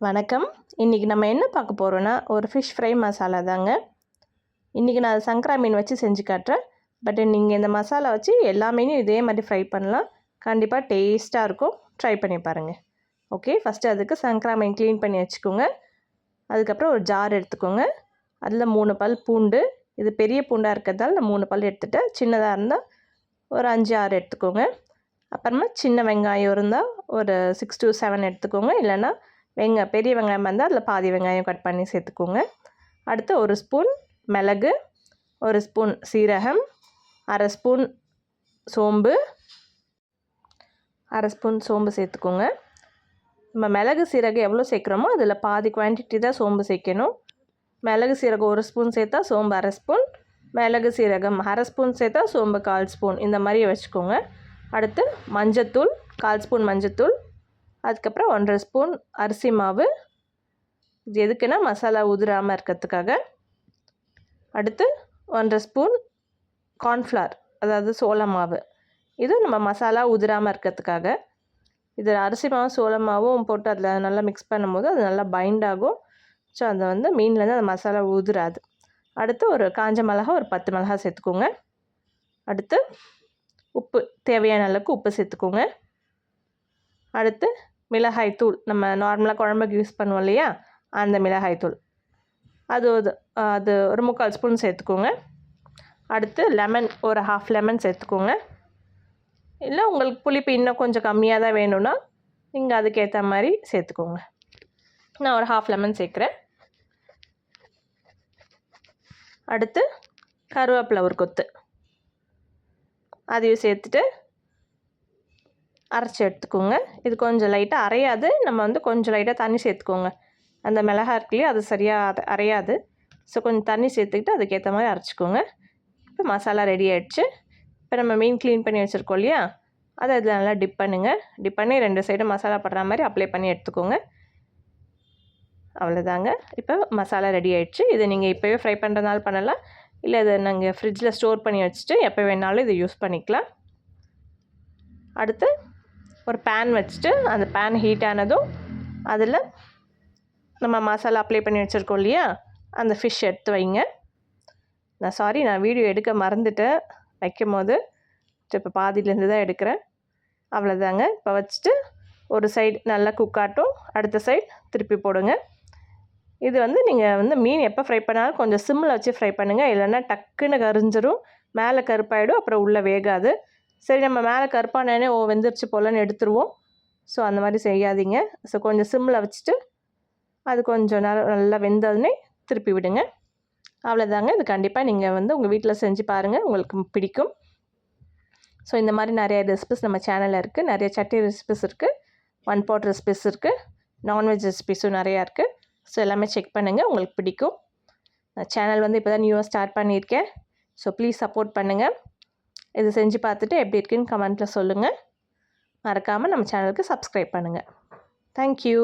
வணக்கம். இன்றைக்கி நம்ம என்ன பார்க்க போகிறோன்னா ஒரு ஃபிஷ் ஃப்ரை மசாலா தாங்க. இன்றைக்கி நான் சங்கரா மீன் வச்சு செஞ்சு காட்டுறேன். பட் நீங்கள் இந்த மசாலா வச்சு எல்லா மீனும் இதே மாதிரி ஃப்ரை பண்ணலாம். கண்டிப்பாக டேஸ்ட்டாக இருக்கும். ட்ரை பண்ணி பாருங்கள் ஓகே ஃபஸ்ட்டு அதுக்கு சங்கரா மீன் க்ளீன் பண்ணி வச்சுக்கோங்க. அதுக்கப்புறம் ஒரு ஜார் எடுத்துக்கோங்க. அதில் மூணு பல் பூண்டு. இது பெரிய பூண்டாக இருக்கிறதால நான் மூணு பல் எடுத்துகிட்டேன் சின்னதாக இருந்தால் ஒரு அஞ்சு ஆறு எடுத்துக்கோங்க. அப்புறமா சின்ன வெங்காயம் இருந்தால் ஒரு சிக்ஸ் டு செவன் எடுத்துக்கோங்க. இல்லைன்னா வெங்க பெரிய வெங்காயம் இருந்தால் அதில் பாதி வெங்காயம் கட் பண்ணி சேர்த்துக்கோங்க. அடுத்து ஒரு ஸ்பூன் மிளகு ஒரு ஸ்பூன் சீரகம் அரை ஸ்பூன் சோம்பு அரை ஸ்பூன் சோம்பு சேர்த்துக்கோங்க. நம்ம மிளகு சீரகம் எவ்வளோ சேர்க்குறோமோ அதில் பாதி குவான்டிட்டி தான் சோம்பு சேர்க்கணும். மிளகு சீரகம் ஒரு ஸ்பூன் சேர்த்தா சோம்பு அரை ஸ்பூன் மிளகு சீரகம் அரை ஸ்பூன் சேர்த்தா சோம்பு கால் ஸ்பூன் இந்த மாதிரி வச்சுக்கோங்க. அடுத்து மஞ்சத்தூள் கால் ஸ்பூன் மஞ்சத்தூள் அதுக்கப்புறம் ஒன்றரை ஸ்பூன் அரிசி மாவு. இது எதுக்குன்னா மசாலா உதிராமல் இருக்கிறதுக்காக. அடுத்து ஒன்றரை ஸ்பூன் கார்ன்ஃப்ளவர் அதாவது சோள மாவு. இது நம்ம மசாலா உதிராமல் இருக்கிறதுக்காக. இது அரிசி மாவும் சோள மாவும் போட்டு அதில் நல்லா மிக்ஸ் பண்ணும்போது அது நல்லா பைண்ட் ஆகும். ஸோ அதை வந்து மீன்லேருந்து அந்த மசாலா உதிராது அடுத்து ஒரு காஞ்ச மிளகா ஒரு பத்து மிளகா சேர்த்துக்கோங்க. அடுத்து உப்பு தேவையான அளவுக்கு உப்பு சேர்த்துக்கோங்க. அடுத்து மிளகாய் தூள் நம்ம நார்மலாக குழம்புக்கு யூஸ் பண்ணுவோம் இல்லையா? அந்த மிளகாய் தூள். அது அது ஒரு முக்கால் ஸ்பூன் சேர்த்துக்கோங்க. அடுத்து லெமன் ஒரு ஹாஃப் லெமன் சேர்த்துக்கோங்க. இல்லை உங்களுக்கு புளிப்பு இன்னும் கொஞ்சம் கம்மியாக தான் வேணும்னா நீங்கள் அதுக்கேற்ற மாதிரி சேர்த்துக்கோங்க. நான் ஒரு ஹாஃப் லெமன் சேர்க்குறேன். அடுத்து கருவேப்பிலை ஒரு கொத்து. அதையும் சேர்த்துட்டு அரைச்சி எடுத்துக்கோங்க. இது கொஞ்சம் லைட்டாக அரையாது. நம்ம வந்து கொஞ்சம் லைட்டாக தண்ணி சேர்த்துக்கோங்க. அந்த மிளகா இருக்குல்லையே அது சரியாக அரையாது. ஸோ கொஞ்சம் தண்ணி சேர்த்துக்கிட்டு அதுக்கேற்ற மாதிரி அரைச்சிக்கோங்க. இப்போ மசாலா ரெடி ஆகிடுச்சு இப்போ நம்ம மீன் க்ளீன் பண்ணி வச்சுருக்கோம் இல்லையா அதை அதில் நல்லா டிப் பண்ணுங்கள் டிப் பண்ணி ரெண்டு சைடும் மசாலா படுற மாதிரி அப்ளை பண்ணி எடுத்துக்கோங்க. அவ்வளோதாங்க. இப்போ மசாலா ரெடி ஆகிடுச்சு இதை நீங்கள் இப்போவே ஃப்ரை பண்ணுறதுனால பண்ணலாம். இல்லை இதை நாங்கள் ஃப்ரிட்ஜில் ஸ்டோர் பண்ணி வச்சுட்டு எப்போ வேணாலும் இதை யூஸ் பண்ணிக்கலாம். அடுத்து ஒரு பேன் வச்சுட்டு அந்த பேன் ஹீட் ஆனதும் அதில் நம்ம மசாலா அப்ளை பண்ணி வச்சுருக்கோம் இல்லையா? அந்த ஃபிஷ் எடுத்து வைங்க. நான் சாரி நான் வீடியோ எடுக்க மறந்துட்டேன். வைக்கும் போது இப்போ பாதியிலேருந்து தான் எடுக்கிறேன். அவ்வளோதாங்க இப்போ வச்சுட்டு ஒரு சைடு நல்லா குக் ஆட்டும் அடுத்த சைடு திருப்பி போடுங்க. இது வந்து நீங்கள் வந்து மீன் எப்போ ஃப்ரை பண்ணாலும் கொஞ்சம் சிம்மில் வச்சு ஃப்ரை பண்ணுங்கள் இல்லைன்னா டக்குன்னு கரிஞ்சிரும். மேலே கருப்பாயிடும் அப்புறம் உள்ளே வேகாது. சரி நம்ம மேலே கருப்பானே ஓ வெந்துருச்சு போலன்னு எடுத்துருவோம். ஸோ அந்த மாதிரி செய்யாதீங்க. ஸோ கொஞ்சம் சிம்மில் வச்சுட்டு அது கொஞ்சம் நேரம் நல்லா வெந்ததுன்னே திருப்பி விடுங்க. அவ்வளோதாங்க இது கண்டிப்பாக நீங்கள் வந்து உங்கள் வீட்டில் செஞ்சு பாருங்கள் உங்களுக்கு பிடிக்கும். ஸோ இந்த மாதிரி நிறைய ரெசிபிஸ் நம்ம சேனலில் இருக்குது நிறைய சட்டி ரெசிபிஸ் இருக்குது ஒன் பாட் ரெசிபிஸ் இருக்குது நான்வெஜ் ரெசிபிஸும் நிறையா இருக்குது ஸோ எல்லாமே செக் பண்ணுங்கள் உங்களுக்கு பிடிக்கும். சேனல் வந்து இப்போ தான் நியூவாக ஸ்டார்ட் பண்ணியிருக்கேன். ஸோ ப்ளீஸ் சப்போர்ட் பண்ணுங்கள் இது செஞ்சு பார்த்துட்டு எப்படி இருக்குன்னு கமெண்ட்டில் சொல்லுங்கள் மறக்காமல் நம்ம சேனலுக்கு சப்ஸ்கிரைப் பண்ணுங்கள் தேங்க்யூ